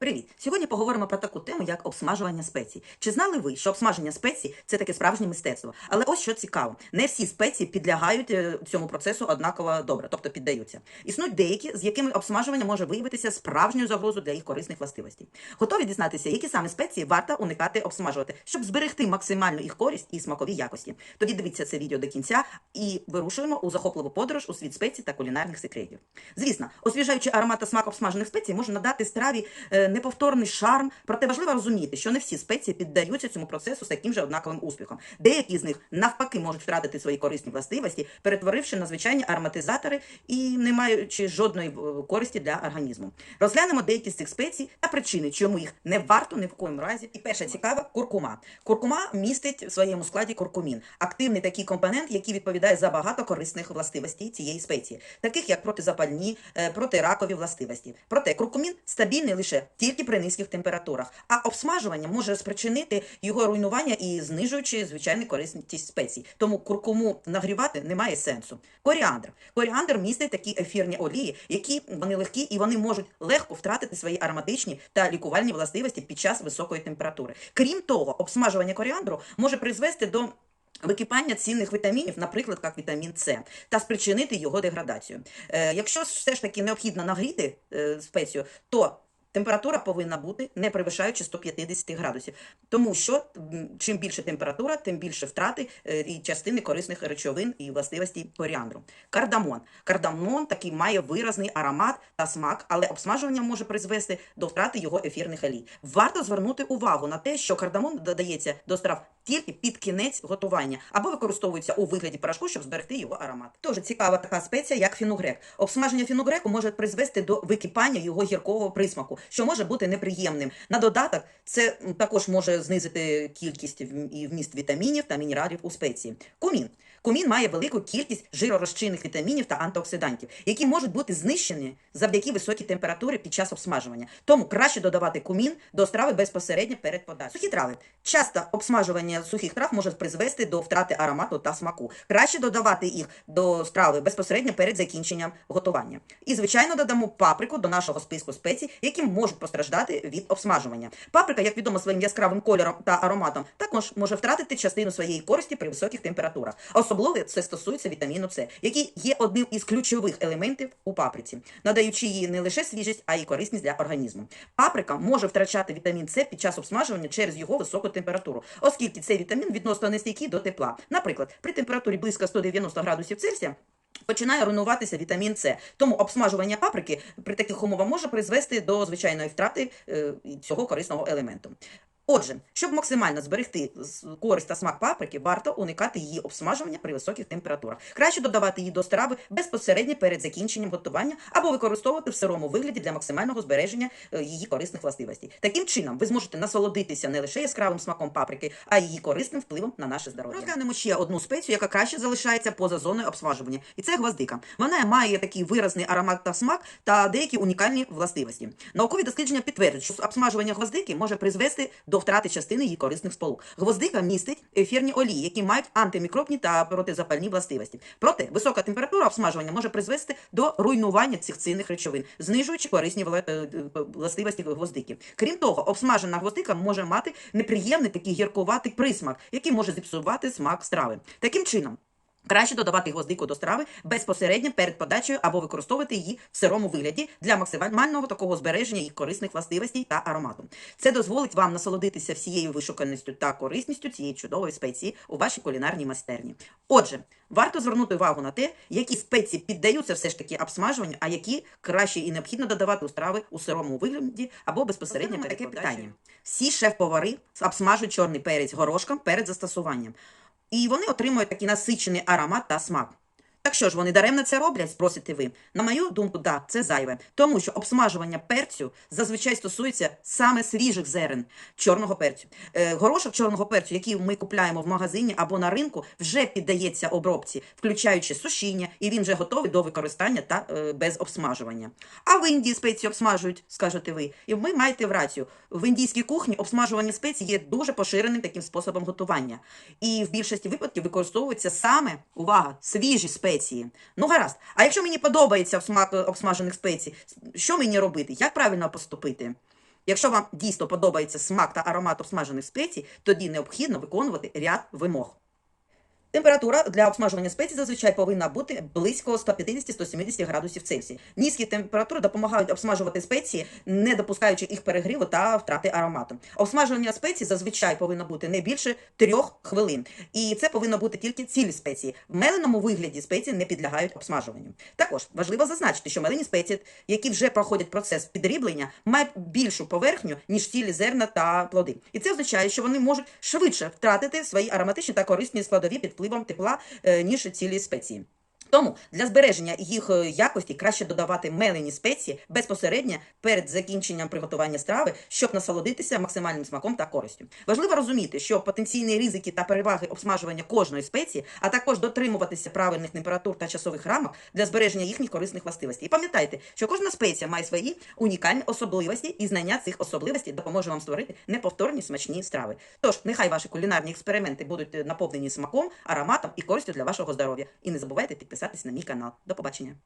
Привіт! Сьогодні поговоримо про таку тему, як обсмажування спецій. Чи знали ви, що обсмаження спецій це таке справжнє мистецтво? Але ось що цікаво: не всі спеції підлягають е, цьому процесу однаково добре, тобто піддаються. Існують деякі, з якими обсмажування може виявитися справжньою загрозою для їх корисних властивостей. Готові дізнатися, які саме спеції варто уникати обсмажувати, щоб зберегти максимальну їх користь і смакові якості. Тоді дивіться це відео до кінця і вирушуємо у захопливу подорож у світ спецій та кулінарних секретів. Звісно, освіжаючий аромат та смак обсмажених спецій може надати страві е, неповторний шарм, проте важливо розуміти, що не всі спеції піддаються цьому процесу з таким же однаковим успіхом. Деякі з них навпаки можуть втратити свої корисні властивості, перетворивши на звичайні ароматизатори і не маючи жодної е, користі для організму. Розглянемо деякі з цих спецій та причини, чому їх не варто ні в коєму разі. І перша цікава куркума. Куркума містить в своєму складі куркумін, активний такий компонент, який відповідає за багато корисних властивостей цієї спеції, таких як протизапальні, е, протиракові властивості. Проте куркумін стабільний лише тільки при низьких температурах, а обсмажування може спричинити його руйнування і знижуючи звичайну корисність спецій. Тому куркуму нагрівати немає сенсу. Коріандр. Коріандр містить такі ефірні олії, які вони легкі і вони можуть легко втратити свої ароматичні та лікувальні властивості під час високої температури. Крім того, обсмажування коріандру може призвести до Википання цінних вітамінів, наприклад, як вітамін С, та спричинити його деградацію. Е, якщо все ж таки необхідно нагріти е, спецію, то температура повинна бути не перевищаючи 150 градусів. Тому що чим більше температура, тим більше втрати е, і частини корисних речовин і властивостей коріандру. Кардамон. Кардамон такий має виразний аромат та смак, але обсмажування може призвести до втрати його ефірних олій. Варто звернути увагу на те, що кардамон додається до страв тільки під кінець готування або використовується у вигляді порошку, щоб зберегти його аромат. Дуже цікава така спеція, як фінугрек. Обсмаження фінугреку може призвести до википання його гіркого присмаку, що може бути неприємним. На додаток це також може знизити кількість і вміст вітамінів та мінералів у спеції. Кумін. Кумін має велику кількість жиророзчинних вітамінів та антиоксидантів, які можуть бути знищені завдяки високій температурі під час обсмажування. Тому краще додавати кумін до страви безпосередньо перед подачею. Сухі трави. Часто обсмажування сухих трав може призвести до втрати аромату та смаку. Краще додавати їх до страви безпосередньо перед закінченням готування. І, звичайно, додамо паприку до нашого списку спецій, які можуть постраждати від обсмажування. Паприка, як відомо своїм яскравим кольором та ароматом, також може втратити частину своєї користі при високих температурах. Особливо це стосується вітаміну С, який є одним із ключових елементів у паприці, надаючи їй не лише свіжість, а й корисність для організму. Паприка може втрачати вітамін С під час обсмажування через його високу температуру, оскільки цей вітамін відносно нестійкий до тепла. Наприклад, при температурі близько 190 градусів Цельсія. Починає руйнуватися вітамін С. Тому обсмажування паприки при таких умовах може призвести до звичайної втрати е, цього корисного елементу. Отже, щоб максимально зберегти користь та смак паприки, варто уникати її обсмажування при високих температурах. Краще додавати її до страви безпосередньо перед закінченням готування або використовувати в сирому вигляді для максимального збереження е, її корисних властивостей. Таким чином, ви зможете насолодитися не лише яскравим смаком паприки, а й її корисним впливом на наше здоров'я. Розглянемо ще одну спецію, яка краще залишається поза зоною обсмажування, і це гвоздика. Вона має такий виразний аромат та смак та деякі унікальні властивості. Наукові дослідження підтверджують, що обсмажування гвоздики може призвести до втрати частини її корисних сполук. Гвоздика містить ефірні олії, які мають антимікробні та протизапальні властивості. Проте висока температура обсмажування може призвести до руйнування цих цінних речовин, знижуючи корисні е, е, властивості гвоздики. Крім того, обсмажена гвоздика може мати неприємний такий гіркуватий присмак, який може зіпсувати смак страви. Таким чином. Краще додавати гвоздику до страви безпосередньо перед подачею або використовувати її в сирому вигляді для максимального такого збереження їх корисних властивостей та аромату. Це дозволить вам насолодитися всією вишуканістю та корисністю цієї чудової спеції у вашій кулінарній майстерні. Отже, варто звернути увагу на те, які спеції піддаються все ж таки обсмажуванню, а які краще і необхідно додавати у страви у сирому вигляді або безпосередньо перед таке питання. Всі шеф-повари обсмажують чорний перець горошком перед застосуванням. І вони отримують такий насичений аромат та смак. Так що ж вони даремно це роблять, спросите ви? На мою думку, да, це зайве. Тому що обсмажування перцю зазвичай стосується саме свіжих зерен чорного перцю. Е, горошок чорного перцю, який ми купляємо в магазині або на ринку, вже піддається обробці, включаючи сушіння, і він вже готовий до використання та е, без обсмажування. А в Індії спеції обсмажують, скажете ви. І ви маєте в рацію. В індійській кухні обсмажування спецій є дуже поширеним таким способом готування. І в більшості випадків використовуються саме, увага, свіжі спеції. Ну гаразд. А якщо мені подобається смак обсмажених спецій, що мені робити? Як правильно поступити? Якщо вам дійсно подобається смак та аромат обсмажених спецій, тоді необхідно виконувати ряд вимог. Температура для обсмажування спецій зазвичай повинна бути близько 150-170 градусів Цельсія. Низькі температури допомагають обсмажувати спеції, не допускаючи їх перегріву та втрати аромату. Обсмажування спецій зазвичай повинно бути не більше трьох хвилин. І це повинно бути тільки цілі спеції. В меленому вигляді спеції не підлягають обсмажуванню. Також важливо зазначити, що мелені спеції, які вже проходять процес підріблення, мають більшу поверхню, ніж цілі зерна та плоди. І це означає, що вони можуть швидше втратити свої ароматичні та корисні складові під впливом тепла, е, ніж цілі спеції. Тому для збереження їх е, якості краще додавати мелені спеції безпосередньо перед закінченням приготування страви, щоб насолодитися максимальним смаком та користю. Важливо розуміти, що потенційні ризики та переваги обсмажування кожної спеції, а також дотримуватися правильних температур та часових рамок для збереження їхніх корисних властивостей. І пам'ятайте, що кожна спеція має свої унікальні особливості, і знання цих особливостей допоможе вам створити неповторні смачні страви. Тож, нехай ваші кулінарні експерименти будуть е, наповнені смаком, ароматом і користю для вашого здоров'я. І не забувайте підписатися на мій канал. До побачення.